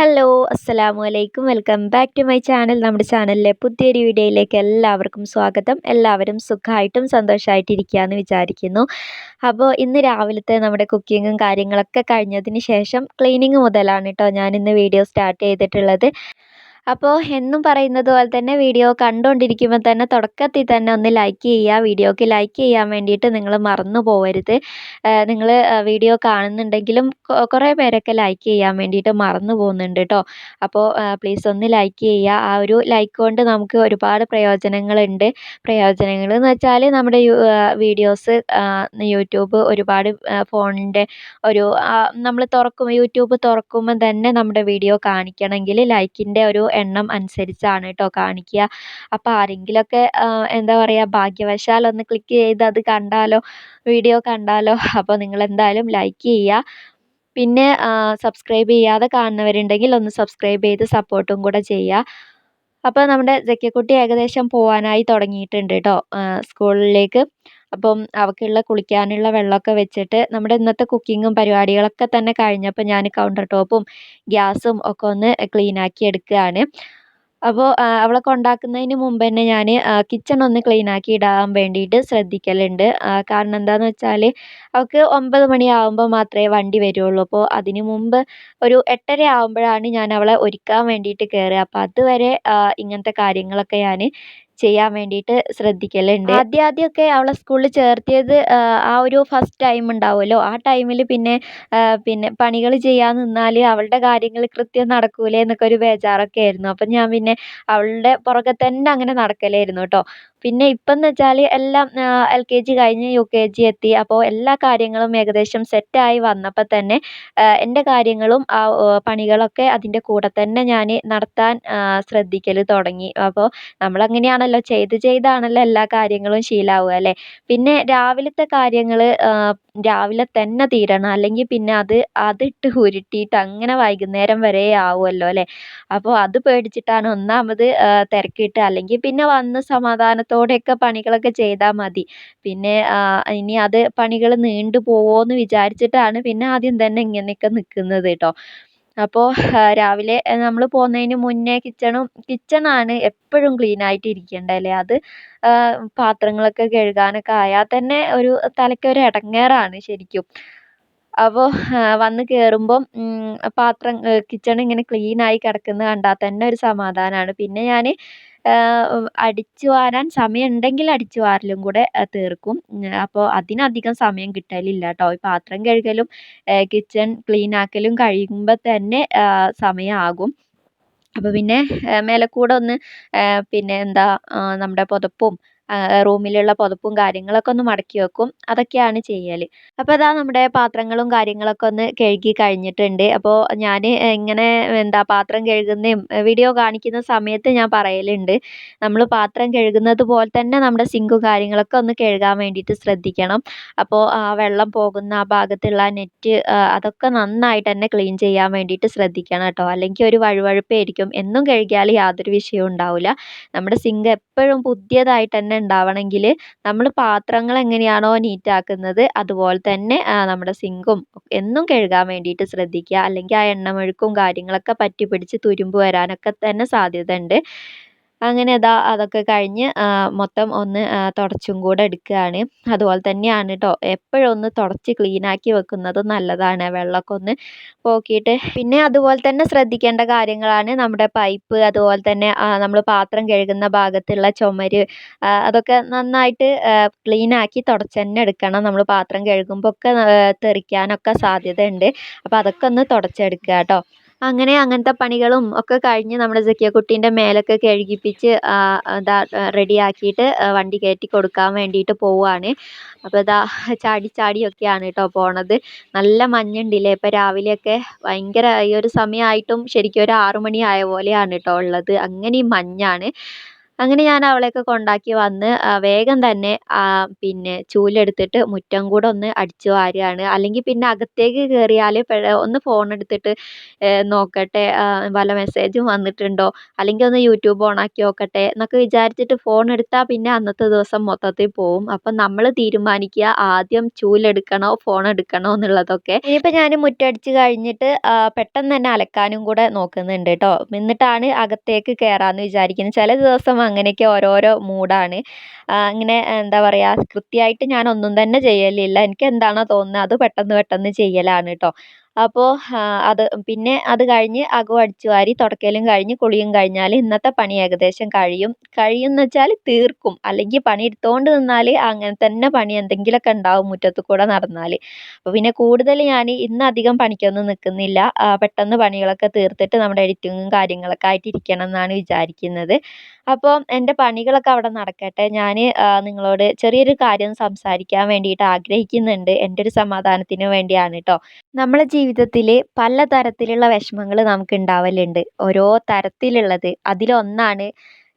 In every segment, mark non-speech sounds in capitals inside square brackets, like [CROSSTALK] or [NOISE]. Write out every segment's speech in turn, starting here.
Hello അസ്സലാമു അലൈക്കും. Welcome back to my channel. നമ്മുടെ ചാനലിലെ പുതിയൊരു വീഡിയോയിലേക്ക് എല്ലാവർക്കും സ്വാഗതം. എല്ലാവരും സുഖമായിട്ടും സന്തോഷമായിട്ടിരിക്കുകയെന്ന് വിചാരിക്കുന്നു. അപ്പോൾ ഇന്ന് രാവിലത്തെ നമ്മുടെ കുക്കിങ്ങും കാര്യങ്ങളൊക്കെ കഴിഞ്ഞതിന് ശേഷം ക്ലീനിങ് മുതലാണ് കേട്ടോ ഞാൻ ഇന്ന് വീഡിയോ സ്റ്റാർട്ട് ചെയ്തിട്ടുള്ളത്. അപ്പോൾ എന്നും പറയുന്നത് പോലെ തന്നെ വീഡിയോ കണ്ടുകൊണ്ടിരിക്കുമ്പോൾ തന്നെ തുടക്കത്തിൽ തന്നെ ഒന്ന് ലൈക്ക് ചെയ്യുക. വീഡിയോക്ക് ലൈക്ക് ചെയ്യാൻ വേണ്ടിയിട്ട് നിങ്ങൾ മറന്നു പോകരുത് നിങ്ങൾ വീഡിയോ കാണുന്നുണ്ടെങ്കിലും കുറേ പേരൊക്കെ ലൈക്ക് ചെയ്യാൻ വേണ്ടിയിട്ട് മറന്നു പോകുന്നുണ്ട് കേട്ടോ അപ്പോൾ പ്ലീസ് ഒന്ന് ലൈക്ക് ചെയ്യുക. ആ ഒരു ലൈക്ക് കൊണ്ട് നമുക്ക് ഒരുപാട് പ്രയോജനങ്ങളുണ്ട്. പ്രയോജനങ്ങൾ എന്ന് വെച്ചാൽ നമ്മുടെ വീഡിയോസ് യൂട്യൂബ് ഒരുപാട് ഫോണിന്റെ ഒരു നമ്മൾ തുറക്കും യൂട്യൂബ് തുറക്കുമ്പോൾ തന്നെ നമ്മുടെ വീഡിയോ കാണിക്കണമെങ്കിൽ ലൈക്കിന്റെ ഒരു എണ്ണം അനുസരിച്ചാണ് കേട്ടോ കാണിക്കുക അപ്പോൾ ആരെങ്കിലുമൊക്കെ എന്താ പറയുക ഭാഗ്യവശാൽ ഒന്ന് ക്ലിക്ക് ചെയ്ത് അത് കണ്ടാലോ വീഡിയോ കണ്ടാലോ അപ്പോൾ നിങ്ങൾ എന്തായാലും ലൈക്ക് ചെയ്യുക പിന്നെ സബ്സ്ക്രൈബ് ചെയ്യാതെ കാണുന്നവരുണ്ടെങ്കിൽ ഒന്ന് സബ്സ്ക്രൈബ് ചെയ്ത് സപ്പോർട്ടും കൂടെ ചെയ്യുക അപ്പോൾ നമ്മുടെ ജക്കിക്കുട്ടി ഏകദേശം പോവാനായി തുടങ്ങിയിട്ടുണ്ട് കേട്ടോ സ്കൂളിലേക്ക്. അപ്പം അവൾക്കുള്ള കുളിക്കാനുള്ള വെള്ളമൊക്കെ വെച്ചിട്ട് നമ്മുടെ ഇന്നത്തെ കുക്കിങ്ങും പരിപാടികളൊക്കെ തന്നെ കഴിഞ്ഞപ്പോൾ ഞാൻ കൗണ്ടർ ടോപ്പും ഗ്യാസും ഒക്കെ ഒന്ന് ക്ലീനാക്കി എടുക്കുകയാണ്. അപ്പോൾ അവളെ കൊണ്ടാക്കുന്നതിന് മുമ്പ് തന്നെ ഞാൻ കിച്ചൺ ഒന്ന് ക്ലീൻ ആക്കി ഇടാൻ വേണ്ടിയിട്ട് ശ്രദ്ധിക്കലുണ്ട്. കാരണം എന്താണെന്ന് വെച്ചാൽ അവൾക്ക് ഒമ്പത് മണിയാവുമ്പോൾ മാത്രമേ വണ്ടി വരുള്ളൂ. അപ്പോൾ അതിന് മുമ്പ് ഒരു എട്ടര ആവുമ്പോഴാണ് ഞാൻ അവളെ ഒരുക്കാൻ വേണ്ടിയിട്ട് കയറുക. അപ്പോൾ അതുവരെ ഇങ്ങനത്തെ കാര്യങ്ങളൊക്കെ ഞാൻ ചെയ്യാൻ വേണ്ടിയിട്ട് ശ്രദ്ധിക്കലുണ്ട് ആദ്യം ആദ്യമൊക്കെ അവളെ സ്കൂളിൽ ചേർത്തിയത് ആ ഒരു ഫസ്റ്റ് ടൈം ഉണ്ടാവുമല്ലോ? ആ ടൈമിൽ പിന്നെ പിന്നെ പണികൾ ചെയ്യാൻ നിന്നാൽ അവളുടെ കാര്യങ്ങൾ കൃത്യം നടക്കൂലേ എന്നൊക്കെ ഒരു ബേജാറൊക്കെ ആയിരുന്നു. അപ്പം ഞാൻ പിന്നെ അവളുടെ പുറകെ തന്നെ അങ്ങനെ നടക്കലായിരുന്നു കേട്ടോ. പിന്നെ ഇപ്പം എന്ന് വെച്ചാൽ എല്ലാം എൽ കെ ജി കഴിഞ്ഞ് യു കെ ജി എത്തി. അപ്പോൾ എല്ലാ കാര്യങ്ങളും ഏകദേശം സെറ്റായി വന്നപ്പോൾ തന്നെ എന്റെ കാര്യങ്ങളും ആ പണികളൊക്കെ അതിന്റെ കൂടെ തന്നെ ഞാൻ നടത്താൻ ശ്രദ്ധിക്കൽ തുടങ്ങി. അപ്പോൾ നമ്മൾ അങ്ങനെയാണല്ലോ ചെയ്ത് ചെയ്താണല്ലോ എല്ലാ കാര്യങ്ങളും ശീലമാവുക അല്ലേ? പിന്നെ രാവിലത്തെ കാര്യങ്ങൾ രാവിലെ തന്നെ തീരണം. അല്ലെങ്കിൽ പിന്നെ അത് അതിട്ട് ഉരുട്ടിയിട്ട് അങ്ങനെ വൈകുന്നേരം വരെ ആവുമല്ലോ അല്ലേ? അപ്പോൾ അത് പേടിച്ചിട്ടാണ് ഒന്നാമത് തിരക്കിയിട്ട് അല്ലെങ്കിൽ പിന്നെ വന്ന് സമാധാനത്തോടെയൊക്കെ പണികളൊക്കെ ചെയ്താൽ മതി. പിന്നെ ഇനി അത് പണികൾ നീണ്ടു പോവുമോ എന്ന് വിചാരിച്ചിട്ടാണ് പിന്നെ ആദ്യം തന്നെ ഇങ്ങനെയൊക്കെ നിൽക്കുന്നത് കേട്ടോ. അപ്പോൾ രാവിലെ നമ്മൾ പോകുന്നതിന് മുന്നേ കിച്ചണും കിച്ചണാണ് എപ്പോഴും ക്ലീൻ ആയിട്ട് ഇരിക്കേണ്ടത് അല്ലേ? അത് പാത്രങ്ങളൊക്കെ കഴുകാനൊക്കെ ആയാൽ തന്നെ ഒരു തലയ്ക്കൊരു ഇടങ്ങേറാണ് ശരിക്കും. അപ്പോൾ വന്ന് കയറുമ്പം പാത്രം കിച്ചൺ ഇങ്ങനെ ക്ലീൻ ആയി കിടക്കുന്നത് കണ്ടാൽ തന്നെ ഒരു സമാധാനമാണ്. പിന്നെ ഞാൻ അടിച്ചു വാരാൻ സമയം ഉണ്ടെങ്കിൽ അടിച്ചു വാരലും കൂടെ തീർക്കും. അപ്പോൾ അതിനധികം സമയം കിട്ടലില്ല കേട്ടോ ഈ പാത്രം കഴുകലും കിച്ചൺ ക്ലീൻ ആക്കലും കഴിയുമ്പോൾ തന്നെ സമയമാകും അപ്പോൾ പിന്നെ മേലെ കൂടെ ഒന്ന് പിന്നെ എന്താ നമ്മുടെ പുതപ്പും റൂമിലുള്ള പുതപ്പും കാര്യങ്ങളൊക്കെ ഒന്ന് മടക്കി വെക്കും. അതൊക്കെയാണ് ചെയ്യൽ അപ്പോൾ അതാ നമ്മുടെ പാത്രങ്ങളും കാര്യങ്ങളൊക്കെ ഒന്ന് കഴുകി കഴിഞ്ഞിട്ടുണ്ട്. അപ്പോൾ ഞാൻ ഇങ്ങനെ എന്താ പാത്രം കഴുകുന്നതും വീഡിയോ കാണിക്കുന്ന സമയത്ത് ഞാൻ പറയലുണ്ട്. നമ്മൾ പാത്രം കഴുകുന്നത് പോലെ തന്നെ നമ്മുടെ സിങ്കും കാര്യങ്ങളൊക്കെ ഒന്ന് കഴുകാൻ വേണ്ടിയിട്ട് ശ്രദ്ധിക്കണം. അപ്പോൾ ആ വെള്ളം പോകുന്ന ആ ഭാഗത്തുള്ള നെറ്റ് അതൊക്കെ നന്നായിട്ട് തന്നെ ക്ലീൻ ചെയ്യാൻ വേണ്ടിയിട്ട് ശ്രദ്ധിക്കണം കേട്ടോ. അല്ലെങ്കിൽ ഒരു വഴുവഴുപ്പായിരിക്കും. എന്നും കഴുകിയാൽ യാതൊരു വിഷയവും ഉണ്ടാവില്ല. നമ്മുടെ സിങ്ക് എപ്പോഴും പുതിയതായിട്ട് തന്നെ ഉണ്ടാവണമെങ്കിൽ നമ്മൾ പാത്രങ്ങൾ എങ്ങനെയാണോ നീറ്റാക്കുന്നത് അതുപോലെ തന്നെ നമ്മുടെ സിങ്കും എന്നും കഴുകാൻ വേണ്ടിയിട്ട് ശ്രദ്ധിക്കുക. അല്ലെങ്കിൽ ആ എണ്ണമെഴുക്കും കാര്യങ്ങളൊക്കെ പറ്റി പിടിച്ച് തുരുമ്പ് വരാനൊക്കെ തന്നെ സാധ്യത ഉണ്ട് അങ്ങനെ അതാ അതൊക്കെ കഴിഞ്ഞ് മൊത്തം ഒന്ന് തുടച്ചും കൂടെ എടുക്കുകയാണ്. അതുപോലെ തന്നെയാണ് കേട്ടോ എപ്പോഴും ഒന്ന് തുടച്ച് ക്ലീനാക്കി വെക്കുന്നത് നല്ലതാണ്. വെള്ളമൊക്കെ ഒന്ന് പോക്കിയിട്ട്. പിന്നെ അതുപോലെ തന്നെ ശ്രദ്ധിക്കേണ്ട കാര്യങ്ങളാണ് നമ്മുടെ പൈപ്പ് അതുപോലെ തന്നെ നമ്മൾ പാത്രം കഴുകുന്ന ഭാഗത്തുള്ള ചുമര് അതൊക്കെ നന്നായിട്ട് ക്ലീനാക്കി തുടച്ച് തന്നെ എടുക്കണം. നമ്മൾ പാത്രം കഴുകുമ്പോൾ ഒക്കെ തെറിക്കാനൊക്കെ സാധ്യതയുണ്ട്. അപ്പോൾ അതൊക്കെ ഒന്ന് തുടച്ചെടുക്കുക കേട്ടോ അങ്ങനെ അങ്ങനത്തെ പണികളും ഒക്കെ കഴിഞ്ഞ് നമ്മുടെ സക്കിയ കുട്ടീന്റെ മേലൊക്കെ കഴുകിപ്പിച്ച് ഇതാ റെഡിയാക്കിയിട്ട് വണ്ടി കയറ്റി കൊടുക്കാൻ വേണ്ടിയിട്ട് പോവുകയാണ് അപ്പോൾ ഇതാ ചാടി ചാടിയൊക്കെയാണ് കേട്ടോ പോണത്. നല്ല മഞ്ഞുണ്ടല്ലേ? ഇപ്പോൾ രാവിലെയൊക്കെ ഭയങ്കര ഈ ഒരു സമയമായിട്ടും ശരിക്കും ഒരു ആറ് മണി ആയ പോലെയാണ് കേട്ടോ ഉള്ളത്. അങ്ങനെയും മഞ്ഞാണ്. അങ്ങനെ ഞാൻ അവളെയൊക്കെ കൊണ്ടാക്കി വന്ന് വേഗം തന്നെ പിന്നെ ചൂലെടുത്തിട്ട് മുറ്റം കൂടെ ഒന്ന് അടിച്ച് വാരുകയാണ്. അല്ലെങ്കിൽ പിന്നെ അകത്തേക്ക് കയറിയാൽ ഒന്ന് ഫോൺ എടുത്തിട്ട് നോക്കട്ടെ വല്ല മെസ്സേജും വന്നിട്ടുണ്ടോ? അല്ലെങ്കിൽ ഒന്ന് യൂട്യൂബ് ഓണാക്കി നോക്കട്ടെ എന്നൊക്കെ വിചാരിച്ചിട്ട് ഫോൺ എടുത്താൽ പിന്നെ അന്നത്തെ ദിവസം മൊത്തത്തിൽ പോവും. അപ്പം നമ്മൾ തീരുമാനിക്കുക ആദ്യം ചൂലെടുക്കണോ ഫോൺ എടുക്കണോ എന്നുള്ളതൊക്കെ. ഇനിയിപ്പോൾ ഞാൻ മുറ്റടിച്ച് കഴിഞ്ഞിട്ട് പെട്ടെന്ന് തന്നെ അലക്കാനും കൂടെ നോക്കുന്നുണ്ട് കേട്ടോ എന്നിട്ടാണ് അകത്തേക്ക് കയറാമെന്ന് വിചാരിക്കുന്നത്. ചില ദിവസം അങ്ങനെയൊക്കെ ഓരോരോ മൂഡാണ്. അങ്ങനെ എന്താ പറയുക കൃത്യമായിട്ട് ഞാൻ ഒന്നും തന്നെ ചെയ്യലില്ല. എനിക്ക് എന്താണോ തോന്നുന്നത് അത് പെട്ടെന്ന് പെട്ടെന്ന് ചെയ്യലാണ് കേട്ടോ അപ്പോൾ അത് പിന്നെ അത് കഴിഞ്ഞ് അകം അടിച്ചു വാരി തുടക്കലും കഴിഞ്ഞ് കുളിയും കഴിഞ്ഞാൽ ഇന്നത്തെ പണി ഏകദേശം കഴിയും. കഴിയും എന്ന് വെച്ചാൽ തീർക്കും. അല്ലെങ്കിൽ പണി എടുത്തുകൊണ്ട് നിന്നാൽ അങ്ങനെ തന്നെ പണി എന്തെങ്കിലുമൊക്കെ ഉണ്ടാവും മുറ്റത്ത് കൂടെ നടന്നാൽ അപ്പോൾ പിന്നെ കൂടുതൽ ഞാൻ ഇന്ന് അധികം പണിക്കൊന്നും നിൽക്കുന്നില്ല പെട്ടെന്ന് പണികളൊക്കെ തീർത്തിട്ട് നമ്മുടെ എഡിറ്റിങ്ങും കാര്യങ്ങളൊക്കെ ആയിട്ട് ഇരിക്കണം എന്നാണ് വിചാരിക്കുന്നത്. അപ്പോൾ എന്റെ പണികളൊക്കെ അവിടെ നടക്കട്ടെ. ഞാൻ നിങ്ങളോട് ചെറിയൊരു കാര്യം സംസാരിക്കാൻ വേണ്ടിയിട്ട് ആഗ്രഹിക്കുന്നുണ്ട്. എന്റെ ഒരു സമാധാനത്തിന് വേണ്ടിയാണ് കേട്ടോ നമ്മളെ ജീവിതത്തിൽ പലതരത്തിലുള്ള വിഷമങ്ങൾ നമുക്ക് ഉണ്ടാവലുണ്ട് ഓരോ തരത്തിലുള്ളത്. അതിലൊന്നാണ്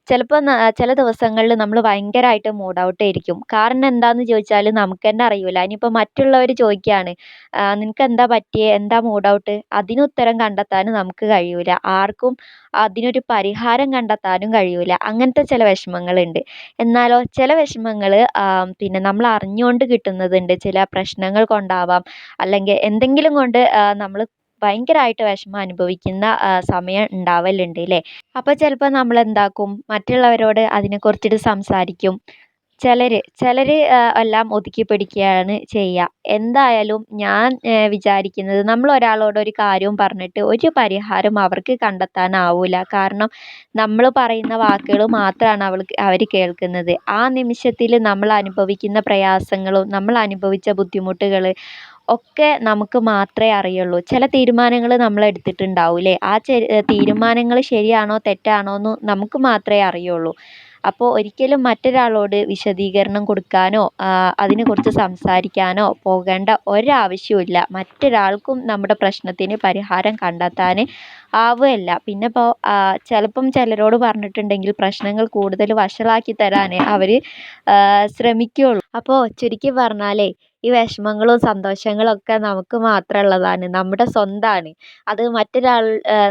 ചിലപ്പോൾ ചില ദിവസങ്ങളിൽ നമ്മൾ ഭയങ്കരമായിട്ട് മൂഡ് ഔട്ട് ആയിരിക്കും. കാരണം എന്താണെന്ന് ചോദിച്ചാൽ നമുക്ക് തന്നെ അറിയില്ല ഇനിയിപ്പോൾ മറ്റുള്ളവർ ചോദിക്കുകയാണ് നിനക്ക് എന്താ പറ്റിയേ? എന്താ മൂഡ് ഔട്ട് അതിന് ഉത്തരം നമുക്ക് കഴിയില്ല ആർക്കും അതിനൊരു പരിഹാരം കണ്ടെത്താനും കഴിയില്ല അങ്ങനത്തെ ചില വിഷമങ്ങളുണ്ട്. എന്നാലോ ചില വിഷമങ്ങൾ പിന്നെ നമ്മൾ അറിഞ്ഞുകൊണ്ട് കിട്ടുന്നതുണ്ട്. ചില പ്രശ്നങ്ങൾ കൊണ്ടാവാം. അല്ലെങ്കിൽ എന്തെങ്കിലും കൊണ്ട് നമ്മൾ ഭയങ്കരമായിട്ട് വിഷമം അനുഭവിക്കുന്ന സമയം ഉണ്ടാവലുണ്ട് അല്ലേ അപ്പോൾ ചിലപ്പോൾ നമ്മൾ എന്താക്കും മറ്റുള്ളവരോട് അതിനെക്കുറിച്ചിട്ട് സംസാരിക്കും. ചിലർ ചിലർ എല്ലാം ഒതുക്കി പിടിക്കുകയാണ് ചെയ്യുക എന്തായാലും ഞാൻ വിചാരിക്കുന്നത് നമ്മൾ ഒരാളോട് ഒരു കാര്യവും പറഞ്ഞിട്ട് ഒരു പരിഹാരം അവർക്ക് കണ്ടെത്താനാവില്ല കാരണം നമ്മൾ പറയുന്ന വാക്കുകൾ മാത്രമാണ് അവൾ അവർ കേൾക്കുന്നത്. ആ നിമിഷത്തിൽ നമ്മൾ അനുഭവിക്കുന്ന പ്രയാസങ്ങളും നമ്മൾ അനുഭവിച്ച ബുദ്ധിമുട്ടുകൾ ഒക്കെ നമുക്ക് മാത്രമേ അറിയുള്ളൂ. ചില തീരുമാനങ്ങൾ നമ്മൾ എടുത്തിട്ടുണ്ടാവില്ലേ? ആ തീരുമാനങ്ങൾ ശരിയാണോ തെറ്റാണോ എന്ന് നമുക്ക് മാത്രമേ അറിയുള്ളൂ. അപ്പോൾ ഒരിക്കലും മറ്റൊരാളോട് വിശദീകരണം കൊടുക്കാനോ അതിനെക്കുറിച്ച് സംസാരിക്കാനോ പോകേണ്ട ഒരാവശ്യവുമില്ല. മറ്റൊരാൾക്കും നമ്മുടെ പ്രശ്നത്തിന് പരിഹാരം കണ്ടെത്താൻ ആവുകയില്ല. പിന്നെ ഇപ്പോൾ ചിലപ്പം ചിലരോട് പറഞ്ഞിട്ടുണ്ടെങ്കിൽ പ്രശ്നങ്ങൾ കൂടുതൽ വഷളാക്കി തരാൻ അവർ ശ്രമിക്കുകയുള്ളൂ അപ്പോൾ ചുരുക്കി പറഞ്ഞാലേ ഈ വിഷമങ്ങളും സന്തോഷങ്ങളും ഒക്കെ നമുക്ക് മാത്രമുള്ളതാണ് നമ്മുടെ സ്വന്തമാണ് അത് മറ്റൊരാൾ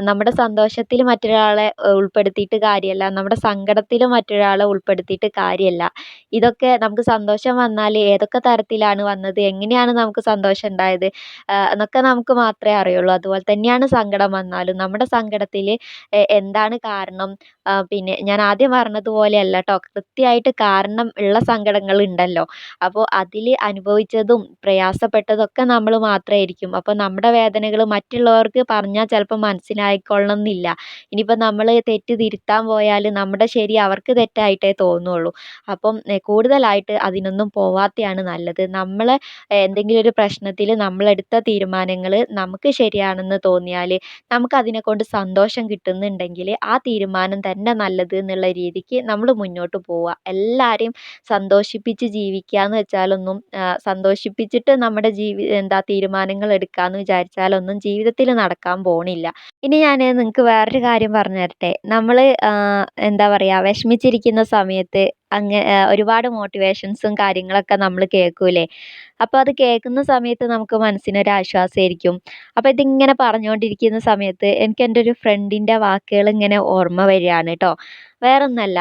നമ്മുടെ സന്തോഷത്തിൽ മറ്റൊരാളെ ഉൾപ്പെടുത്തിയിട്ട് കാര്യമല്ല നമ്മുടെ സങ്കടത്തിൽ മറ്റൊരാളെ ഉൾപ്പെടുത്തിയിട്ട് കാര്യമല്ല ഇതൊക്കെ നമുക്ക് സന്തോഷം വന്നാൽ ഏതൊക്കെ തരത്തിലാണ് വന്നത് എങ്ങനെയാണ് നമുക്ക് സന്തോഷം ഉണ്ടായത് എന്നൊക്കെ നമുക്ക് മാത്രമേ അറിയുള്ളൂ. അതുപോലെ തന്നെയാണ് സങ്കടം വന്നാലും നമ്മുടെ സങ്കടത്തിൽ എന്താണ് കാരണം? പിന്നെ ഞാൻ ആദ്യം പറഞ്ഞതുപോലെ അല്ല കേട്ടോ കൃത്യമായിട്ട് കാരണം ഉള്ള സങ്കടങ്ങൾ ഉണ്ടല്ലോ അപ്പോൾ അതിൽ അനുഭവിച്ചതും പ്രയാസപ്പെട്ടതൊക്കെ നമ്മൾ മാത്രമായിരിക്കും. അപ്പോൾ നമ്മുടെ വേദനകൾ മറ്റുള്ളവർക്ക് പറഞ്ഞാൽ ചിലപ്പോൾ മനസ്സിലായിക്കൊള്ളണം എന്നില്ല ഇനിയിപ്പോൾ നമ്മൾ തെറ്റ് തിരുത്താൻ പോയാൽ നമ്മുടെ ശരി അവർക്ക് തെറ്റായിട്ടേ തോന്നുള്ളൂ. അപ്പം കൂടുതലായിട്ട് അതിനൊന്നും പോവാത്തതാണ് നല്ലത്. നമ്മൾ എന്തെങ്കിലും ഒരു പ്രശ്നത്തിൽ നമ്മളെടുത്ത തീരുമാനങ്ങൾ നമുക്ക് ശരിയാണെന്ന് തോന്നിയാൽ നമുക്ക് അതിനെക്കൊണ്ട് സന്തോഷം കിട്ടുന്നുണ്ടെങ്കിൽ ആ തീരുമാനം തന്നെ നല്ലത് എന്നുള്ള രീതിക്ക് നമ്മൾ മുന്നോട്ട് പോവുക. എല്ലാവരെയും സന്തോഷിപ്പിച്ച് ജീവിക്കുക എന്ന് വെച്ചാലൊന്നും സന്തോഷം സന്തോഷിപ്പിച്ചിട്ട് നമ്മുടെ ജീവി എന്താ തീരുമാനങ്ങൾ എടുക്കുക എന്ന് വിചാരിച്ചാലൊന്നും ജീവിതത്തിൽ നടക്കാൻ പോണില്ല. ഇനി ഞാൻ നിങ്ങൾക്ക് വേറൊരു കാര്യം പറഞ്ഞു തരട്ടെ നമ്മൾ എന്താ പറയുക വിഷമിച്ചിരിക്കുന്ന സമയത്ത് അങ്ങ ഒരുപാട് മോട്ടിവേഷൻസും കാര്യങ്ങളൊക്കെ നമ്മൾ കേൾക്കൂലേ അപ്പോൾ അത് കേൾക്കുന്ന സമയത്ത് നമുക്ക് മനസ്സിനൊരു ആശ്വാസമായിരിക്കും. അപ്പോൾ ഇതിങ്ങനെ പറഞ്ഞുകൊണ്ടിരിക്കുന്ന സമയത്ത് എനിക്ക് എന്റെ ഒരു ഫ്രണ്ടിന്റെ വാക്കുകൾ ഇങ്ങനെ ഓർമ്മ വരികയാണ് കേട്ടോ വേറൊന്നല്ല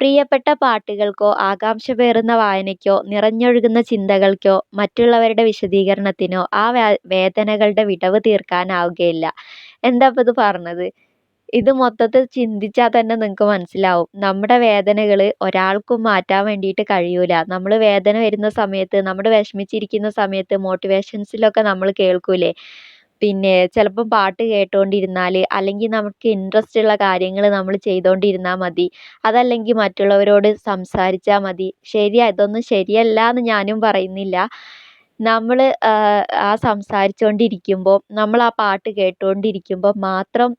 പ്രിയപ്പെട്ട പാട്ടുകൾക്കോ ആകാംക്ഷ പേറുന്ന വായനയ്ക്കോ നിറഞ്ഞൊഴുകുന്ന ചിന്തകൾക്കോ മറ്റുള്ളവരുടെ വിശദീകരണത്തിനോ ആ വേദനകളുടെ വിടവ് തീർക്കാനാവുകയില്ല. എന്താ ഇപ്പോൾ ഇത് പറഞ്ഞത്? ഇത് മൊത്തത്തിൽ ചിന്തിച്ചാൽ തന്നെ നിങ്ങൾക്ക് മനസ്സിലാവും. നമ്മുടെ വേദനകൾ ഒരാൾക്കും മാറ്റാൻ വേണ്ടിയിട്ട് കഴിയൂല. നമ്മൾ വേദന വരുന്ന സമയത്ത് നമ്മൾ വിഷമിച്ചിരിക്കുന്ന സമയത്ത് മോട്ടിവേഷൻസിലൊക്കെ നമ്മൾ കേൾക്കൂലേ? പിന്നെ ചിലപ്പം പാട്ട് കേട്ടുകൊണ്ടിരുന്നാൽ അല്ലെങ്കിൽ നമുക്ക് ഇൻട്രസ്റ്റ് ഉള്ള കാര്യങ്ങൾ നമ്മൾ ചെയ്തുകൊണ്ടിരുന്നാൽ മതി. അതല്ലെങ്കിൽ മറ്റുള്ളവരോട് സംസാരിച്ചാൽ മതി. ശരിയാ ഇതൊന്നും ശരിയല്ല എന്ന് ഞാനും പറയുന്നില്ല. നമ്മൾ ആ സംസാരിച്ചുകൊണ്ടിരിക്കുമ്പോൾ നമ്മൾ ആ പാട്ട് കേട്ടുകൊണ്ടിരിക്കുമ്പോൾ മാത്രം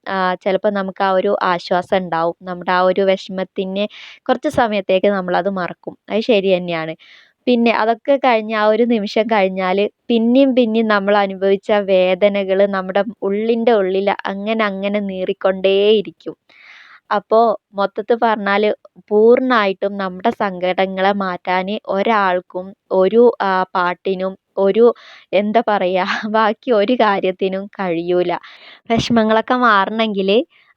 ചിലപ്പോൾ നമുക്ക് ആ ഒരു ആശ്വാസം ഉണ്ടാവും. നമ്മുടെ ആ ഒരു വിഷമത്തിന് കുറച്ച് സമയത്തേക്ക് നമ്മളത് മറക്കും. അത് ശരി തന്നെയാണ്. പിന്നെ അതൊക്കെ കഴിഞ്ഞ് ആ ഒരു നിമിഷം കഴിഞ്ഞാൽ പിന്നെയും പിന്നെയും നമ്മൾ അനുഭവിച്ച വേദനകൾ നമ്മുടെ ഉള്ളിന്റെ ഉള്ളിൽ അങ്ങനെ അങ്ങനെ നീറിക്കൊണ്ടേയിരിക്കും. അപ്പോൾ മൊത്തത്തിൽ പറഞ്ഞാൽ പൂർണമായിട്ടും നമ്മുടെ സങ്കടങ്ങളെ മാറ്റാൻ ഒരാൾക്കും ഒരു പാട്ടിനും ഒരു എന്താ പറയുക [LAUGHS] ബാക്കി ഒരു കാര്യത്തിനും കഴിയൂല. വിഷമങ്ങളൊക്കെ മാറണമെങ്കിൽ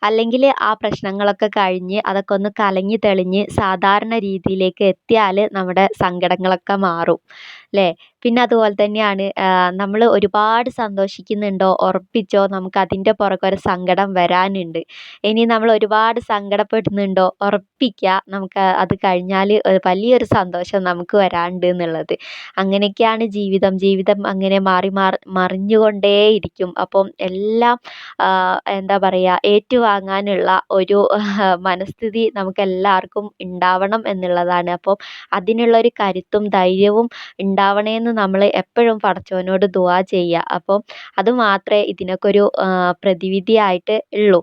അല്ലെങ്കിൽ ആ പ്രശ്നങ്ങളൊക്കെ കഴിഞ്ഞ് അതൊക്കെ ഒന്ന് കലങ്ങി തെളിഞ്ഞ് സാധാരണ രീതിയിലേക്ക് എത്തിയാൽ നമ്മുടെ സങ്കടങ്ങളൊക്കെ മാറും. അല്ലേ പിന്നെ അതുപോലെ തന്നെയാണ് നമ്മൾ ഒരുപാട് സന്തോഷിക്കുന്നുണ്ടോ ഉറപ്പിച്ചോ നമുക്ക് അതിന്റെ പുറകെ ഒരു സങ്കടം വരാനുണ്ട്. ഇനി നമ്മൾ ഒരുപാട് സങ്കടപ്പെടുന്നുണ്ടോ ഉറപ്പിക്കുക നമുക്ക് അത് കഴിഞ്ഞാൽ വലിയൊരു സന്തോഷം നമുക്ക് വരാനുണ്ട് എന്നുള്ളത്. അങ്ങനെയൊക്കെയാണ് ജീവിതം. ജീവിതം അങ്ങനെ മാറി മാറി മറിഞ്ഞുകൊണ്ടേയിരിക്കും. അപ്പം എല്ലാം എന്താ പറയുക ഏറ്റുവാങ്ങാനുള്ള ഒരു മനസ്ഥിതി നമുക്കെല്ലാവർക്കും ഉണ്ടാവണം എന്നുള്ളതാണ്. അപ്പം അതിനുള്ളൊരു കരുത്തും ധൈര്യവും നമ്മൾ എപ്പോഴും പടച്ചവനോട് ദുആ ചെയ്യുക. അപ്പം അത് മാത്രമേ ഇതിനൊക്കെ ഒരു പ്രതിവിധിയായിട്ട് ഉള്ളൂ.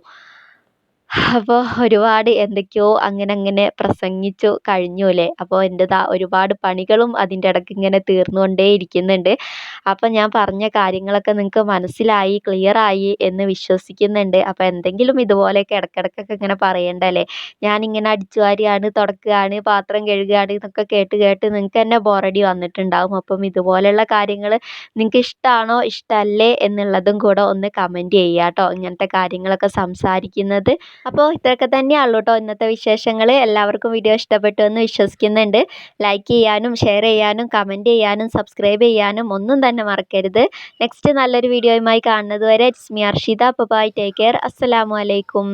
അപ്പോൾ ഒരുപാട് എന്തൊക്കെയോ അങ്ങനെ അങ്ങനെ പ്രസംഗിച്ചു കഴിഞ്ഞു അല്ലേ? അപ്പോൾ എന്റെതാ ഒരുപാട് പണികളും അതിന്റെ ഇടയ്ക്ക് ഇങ്ങനെ തീർന്നുകൊണ്ടേ ഇരിക്കുന്നുണ്ട്. അപ്പോൾ ഞാൻ പറഞ്ഞ കാര്യങ്ങളൊക്കെ നിങ്ങൾക്ക് മനസ്സിലായി ക്ലിയറായി എന്ന് വിശ്വസിക്കുന്നുണ്ട്. അപ്പോൾ എന്തെങ്കിലും ഇതുപോലെയൊക്കെ ഇടയ്ക്കിടയ്ക്കൊക്കെ ഇങ്ങനെ പറയണ്ടല്ലേ ഞാനിങ്ങനെ അടിച്ചു വാരിയാണ് തുടക്കുകയാണ് പാത്രം കഴുകുകയാണ് എന്നൊക്കെ കേട്ട് കേട്ട് നിങ്ങൾക്ക് തന്നെ ബോറടി വന്നിട്ടുണ്ടാവും. അപ്പം ഇതുപോലെയുള്ള കാര്യങ്ങൾ നിങ്ങൾക്ക് ഇഷ്ടമാണോ ഇഷ്ടമല്ലേ എന്നുള്ളതും കൂടെ ഒന്ന് കമന്റ് ചെയ്യുക കേട്ടോ. ഇങ്ങനത്തെ കാര്യങ്ങളൊക്കെ സംസാരിക്കുന്നത് അപ്പോൾ ഇത്രയൊക്കെ തന്നെയാണല്ലോ കേട്ടോ ഇന്നത്തെ വിശേഷങ്ങൾ എല്ലാവർക്കും വീഡിയോ ഇഷ്ടപ്പെട്ടു എന്ന് വിശ്വസിക്കുന്നുണ്ട്. ലൈക്ക് ചെയ്യാനും ഷെയർ ചെയ്യാനും കമന്റ് ചെയ്യാനും സബ്സ്ക്രൈബ് ചെയ്യാനും ഒന്നും തന്നെ മറക്കരുത്. നെക്സ്റ്റ് നല്ലൊരു വീഡിയോയുമായി കാണുന്നത് വരെ it's me Arshitha bye take care അസ്സലാമു അലൈക്കും